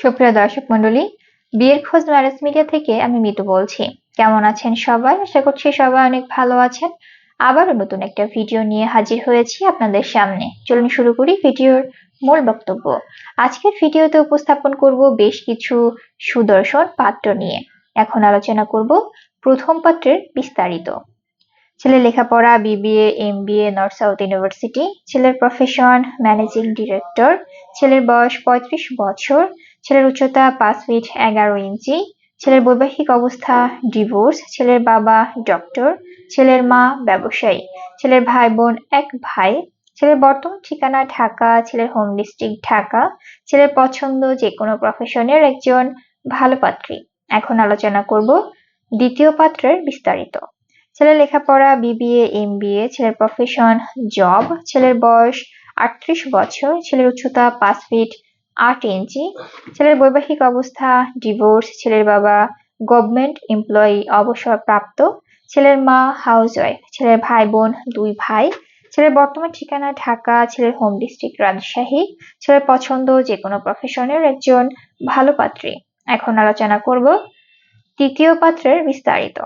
সুপ্রিয় দর্শক মন্ডলী বিয়ের খোঁজ ম্যারেজ মিডিয়া থেকে আমি মিতু বলছি। কেমন আছেন সবাই? আশা করছি সবাই অনেক ভালো আছেন। আবারও নতুন একটা ভিডিও নিয়ে হাজির হয়েছি আপনাদের সামনে। চলুন শুরু করি ভিডিওর মূল বক্তব্য। আজকের ভিডিওতে উপস্থাপন করব বেশ কিছু সুদর্শন পাত্র নিয়ে। এখন আলোচনা করব প্রথম পাত্রের বিস্তারিত। ছেলের লেখাপড়া, BBA, MBA, North South University, ছেলের প্রফেশন ম্যানেজিং ডিরেক্টর ছেলের বয়স পঁয়ত্রিশ বছর ছেলের উচ্চতা পাঁচ ফিট এগারো ইঞ্চি, ছেলের বৈবাহিক অবস্থা ডিভোর্স ছেলের বাবা ডক্টর ছেলের মা ব্যবসায়ী, ছেলের ভাই বোন এক ভাই, ছেলের বর্তমান ঠিকানা ঢাকা, ছেলের হোম ডিস্ট্রিক্ট ঢাকা, ছেলের পছন্দ যে কোনো প্রফেশনের একজন ভালো পাত্রী। এখন আলোচনা করব দ্বিতীয় পাত্রের বিস্তারিত। ছেলের লেখাপড়া বিবিএ এমবিএ ছেলের প্রফেশন জব ছেলের বয়স আটত্রিশ বছর, ছেলের উচ্চতা পাঁচ ফিট আট ইঞ্চি। ছেলের বৈবাহিক অবস্থা ডিভোর্স ছেলের বাবা গভর্নমেন্ট এমপ্লয়ি অবসরপ্রাপ্ত। ছেলের মা হাউস ওয়াইফ ছেলের ভাই বোন দুই ভাই। ছেলের বর্তমান ঠিকানা ঢাকা, ছেলের হোম ডিস্ট্রিক্ট রাজশাহী। ছেলের পছন্দ যে কোনো প্রফেশনের একজন ভালো পাত্রী। এখন আলোচনা করব তৃতীয় পাত্রের বিস্তারিত।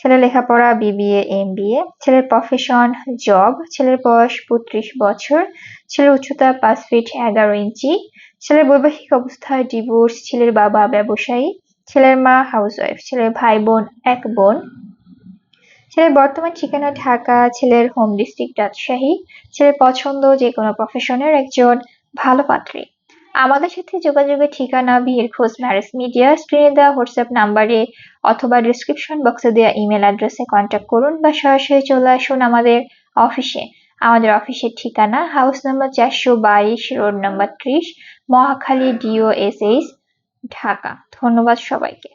ছেলের লেখাপড়া বিবিএ এম বিএ ছেলের প্রফেশন জব ছেলের বয়স বত্রিশ বছর। ছেলের উচ্চতা পাঁচ ফিট এগারো ইঞ্চি। ছেলের বৈবাহিক অবস্থায় ডিভোর্স ছেলের বাবা ব্যবসায়ী, ছেলের মা হাউসওয়াইফ ছেলের ভাই বোন এক বোন, ছেলের বর্তমান ঠিকানা ঢাকা, ছেলের হোম ডিস্ট্রিক্ট রাজশাহী, ছেলের পছন্দ যে কোনো প্রফেশনের একজন ভালো পাত্রী। আমাদের সাথে যোগাযোগের ঠিকানা বিয়ের খোঁজ ম্যারেজ মিডিয়া স্ক্রিনে দেওয়া হোয়াটসঅ্যাপ নাম্বারে অথবা ডিসক্রিপশন বক্সে দেওয়া ইমেল অ্যাড্রেসে কন্ট্যাক্ট করুন বা সরাসরি চলে আসুন আমাদের অফিসে আমাদের অফিসের ঠিকানা হাউস নাম্বার চারশো বাইশ রোড নাম্বার ত্রিশ, Mohakhali D O S H Dhaka. ধন্যবাদ সবাইকে।